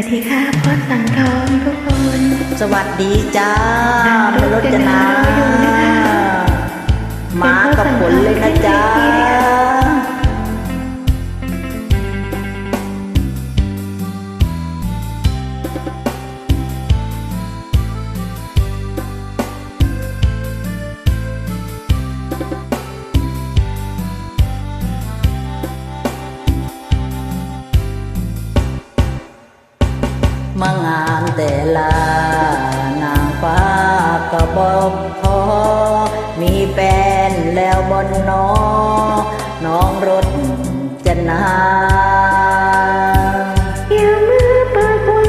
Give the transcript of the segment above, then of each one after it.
วัสดีค่ะพ่อสังทองทุกคน สวัสดีจ้าอ่าแม่รจนาอยู่นะคะมากับผลเลยนะจ๊ะ บอกทอมีแฟนแล้วบนน้อ น้องรถจะนาอย่ามือปากหวา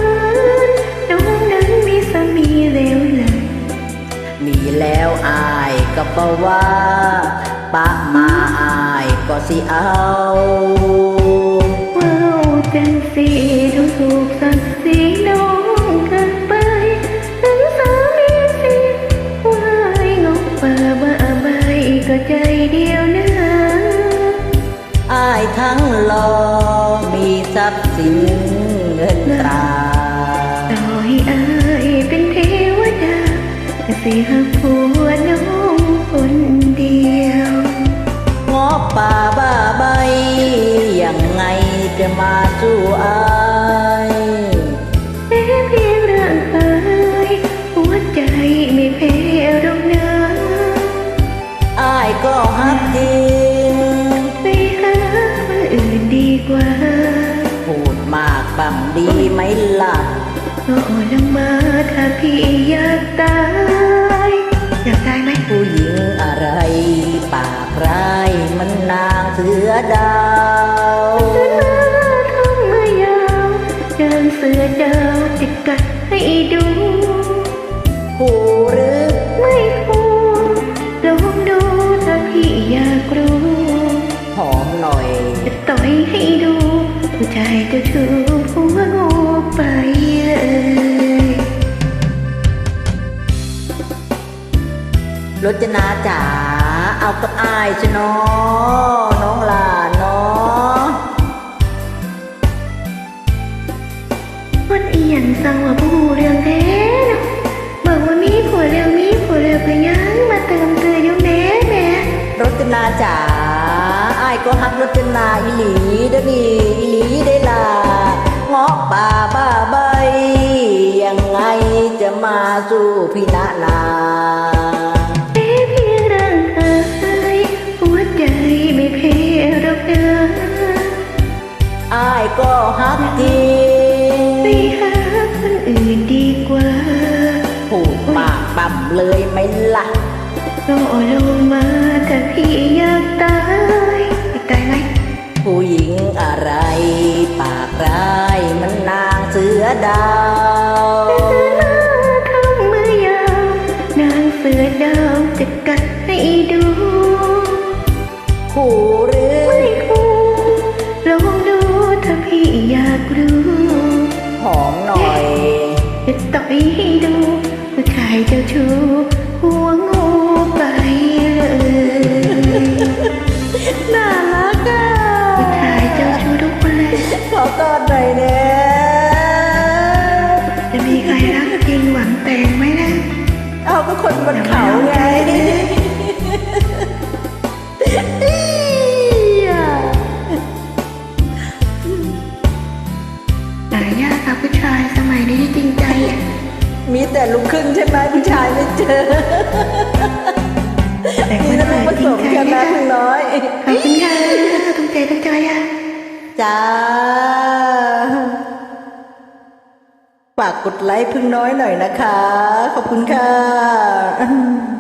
นน้องนั้นมีสามีแล้วเลยมีแล้วอายก็บอว่าปะมาอายก็สิเอาว้าวกันสิดูถูกสักสีน้อง ก็ใจเดียวนะอายทั้งรอมีทรัพย์สินเงินตราต่อให้อายเป็นเทวดาก็สิหักผัวน้องคนเดียวงอป่าบ้าใบยังไงจะมาสู้อาย พูดมากบั่มดีไหมล่ะก็ลงมาถ้าพี่อยากตาย อยากตายไหมผู้หญิงอะไร ปากร้ายมันนางเสือดาวท้องมายาวเดินเสือดาวจะกัดให้ดูผู้หรือไม่พูดลองดูถ้าพี่อยากรู้ ต่อยให้ดูผู้ชายจะถูกหัวงูไปเลยรจนาจ๋าเอากับอายชะเนอน้องหลานเนาะวันเอียงสังว่าผู้เรื่องแท้เนาะบอกว่ามีผัวเร็วมีผัวเร็วไปยังมาเติมเตืออยู่แม่แม่รจนาจ๋าอาย ก็ฮักรจนาอีหลีเด้อนี่อีหลีได้อล่ะเงาะป่าบ้าใบยังไงจะมาสู้พี่นานาแม้เพียงร่างกายหัวใจไม่แพ้หรอกนะอายก็ฮักจริไปงหาคนอื่นดีกว่าพูดปากปั๊มเลยไหมล่ะก็ลงมาถ้าพี่อยากตาย งอะไร ปากร้ายมันนางเสือดาวทำมือยาวนางเสือดาวจะกัดให้ดูผู้หรือไม่พูดลองดูถ้าพี่อยากรู้หอมหน่อยจะต่อย ขอกอดหน่อยเนี่ยจะมีใครรักจริงหวังแต่งไหมนะ เอาก็คนบนเขาไงหายากค่ะผู้ชายสมัยนี้ที่จริงใจอะมีแต่ลูกครึ่งใช่ไหมผู้ชายไม่เจอแต่คมีนแต่เกิลูกดผจสริงมใจกันนะนะคุณน้อยขอบคุณค่ะตั้งใจตั้งใจอะ จ้า ฝากกดไลค์พึ่งน้อยหน่อยนะคะ ขอบคุณค่ะ